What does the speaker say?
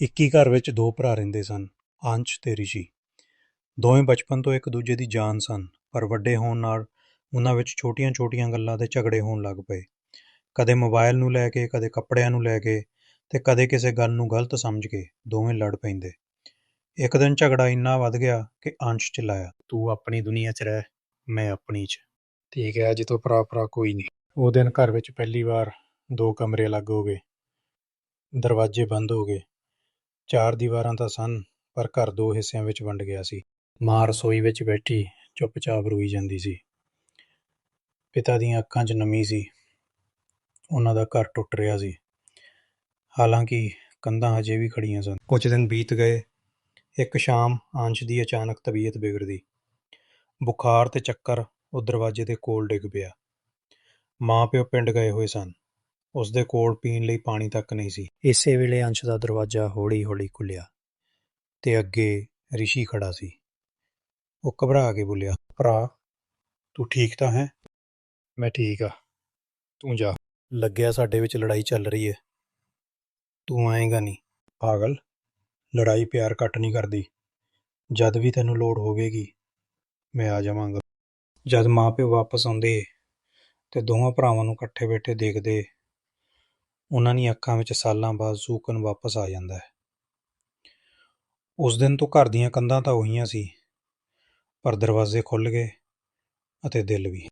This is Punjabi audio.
ਇੱਕ ਹੀ ਘਰ ਵਿੱਚ ਦੋ ਭਰਾ ਰਹਿੰਦੇ ਸਨ, ਅੰਸ਼ ਤੇ ਰਿਸ਼ੀ। ਦੋਵੇਂ ਬਚਪਨ ਤੋਂ ਇੱਕ ਦੂਜੇ ਦੀ ਜਾਨ ਸਨ, ਪਰ ਵੱਡੇ ਹੋਣ ਨਾਲ ਉਹਨਾਂ ਵਿੱਚ ਛੋਟੀਆਂ-ਛੋਟੀਆਂ ਗੱਲਾਂ ਦੇ ਝਗੜੇ ਹੋਣ ਲੱਗ ਪਏ। ਕਦੇ ਮੋਬਾਈਲ ਨੂੰ ਲੈ ਕੇ, ਕਦੇ ਕੱਪੜਿਆਂ ਨੂੰ ਲੈ ਕੇ ਤੇ ਕਦੇ ਕਿਸੇ ਗੱਲ ਨੂੰ ਗਲਤ ਸਮਝ ਕੇ ਦੋਵੇਂ ਲੜ ਪੈਂਦੇ। ਇੱਕ ਦਿਨ ਝਗੜਾ ਇੰਨਾ ਵੱਧ ਗਿਆ ਕਿ ਅੰਸ਼ ਚਿল্ਲਾਇਆ ਤੂੰ ਆਪਣੀ ਦੁਨੀਆ 'ਚ ਰਹਿ, ਮੈਂ ਆਪਣੀ 'ਚ। ਠੀਕ ਹੈ, ਅੱਜ ਤੋਂ ਭਰਾ ਭਰਾ ਕੋਈ ਨਹੀਂ। ਉਹ ਦਿਨ ਘਰ ਵਿੱਚ ਪਹਿਲੀ ਵਾਰ ਦੋ ਕਮਰੇ ਅਲੱਗ ਹੋ ਗਏ। ਦਰਵਾਜ਼ੇ ਬੰਦ ਹੋ ਗਏ। ਚਾਰ ਦੀਵਾਰਾਂ ਤਾਂ ਸਨ, ਪਰ ਘਰ ਦੋ ਹਿੱਸਿਆਂ ਵਿੱਚ ਵੰਡ ਗਿਆ ਸੀ। ਮਾਂ ਰਸੋਈ ਵਿੱਚ ਬੈਠੀ ਚੁੱਪਚਾਪ ਰੋਈ ਜਾਂਦੀ ਸੀ। ਪਿਤਾ ਦੀਆਂ ਅੱਖਾਂ 'ਚ ਨਮੀ ਸੀ। ਉਹਨਾਂ ਦਾ ਘਰ ਟੁੱਟ ਰਿਹਾ ਸੀ। ਹਾਲਾਂਕਿ ਕੰਧਾਂ ਹਜੇ ਵੀ ਖੜੀਆਂ ਸਨ। ਕੁਝ ਦਿਨ ਬੀਤ ਗਏ। ਇੱਕ ਸ਼ਾਮ ਅੰਸ਼ ਦੀ ਅਚਾਨਕ ਤਬੀਅਤ ਵਿਗੜਦੀ। ਬੁਖਾਰ ਤੇ ਚੱਕਰ ਉਹ ਦਰਵਾਜ਼ੇ ਦੇ ਕੋਲ ਡਿੱਗ ਪਿਆ। ਮਾਂ ਪਿਓ ਪਿੰਡ ਗਏ ਹੋਏ ਸਨ। ਉਸ ਦੇ ਕੋਲ ਪੀਣ ਲਈ ਪਾਣੀ ਤੱਕ ਨਹੀਂ ਸੀ। ਇਸੇ ਵੇਲੇ ਅੰਸ਼ ਦਾ ਦਰਵਾਜ਼ਾ ਹੌਲੀ-ਹੌਲੀ ਖੁੱਲਿਆ ਤੇ ਅੱਗੇ ਰਿਸ਼ੀ ਖੜਾ ਸੀ। ਉਹ ਘਬਰਾ ਕੇ ਬੋਲਿਆ ਭਰਾ ਤੂੰ ਠੀਕ ਤਾਂ ਹੈ? ਮੈਂ ਠੀਕ ਆ। ਤੂੰ ਜਾ। ਲੱਗਿਆ ਸਾਡੇ ਵਿੱਚ ਲੜਾਈ ਚੱਲ ਰਹੀ ਹੈ ਤੂੰ ਆਏਗਾ ਨਹੀਂ। ਪਾਗਲ ਲੜਾਈ ਪਿਆਰ ਘੱਟ ਨਹੀਂ ਕਰਦੀ। ਜਦ ਵੀ ਤੈਨੂੰ ਲੋੜ ਹੋਵੇਗੀ ਮੈਂ ਆ ਜਾਵਾਂਗਾ। ਜਦ ਮਾਪਿਓ ਵਾਪਸ ਆਉਂਦੇ ਤੇ ਦੋਵਾਂ ਭਰਾਵਾਂ ਨੂੰ ਇਕੱਠੇ ਬੈਠੇ ਦੇਖਦੇ ਉਹਨਾਂ ਦੀਆਂ ਅੱਖਾਂ ਵਿੱਚ ਸਾਲਾਂ ਬਾਅਦ ਸੂਕਨ ਵਾਪਸ ਆ ਜਾਂਦਾ ਹੈ। ਉਸ ਦਿਨ ਤੋਂ ਘਰ ਦੀਆਂ ਕੰਧਾਂ ਤਾਂ ਉਹੀਆਂ ਸੀ, ਪਰ ਦਰਵਾਜ਼ੇ ਖੁੱਲ੍ਹ ਗਏ ਅਤੇ ਦਿਲ ਵੀ।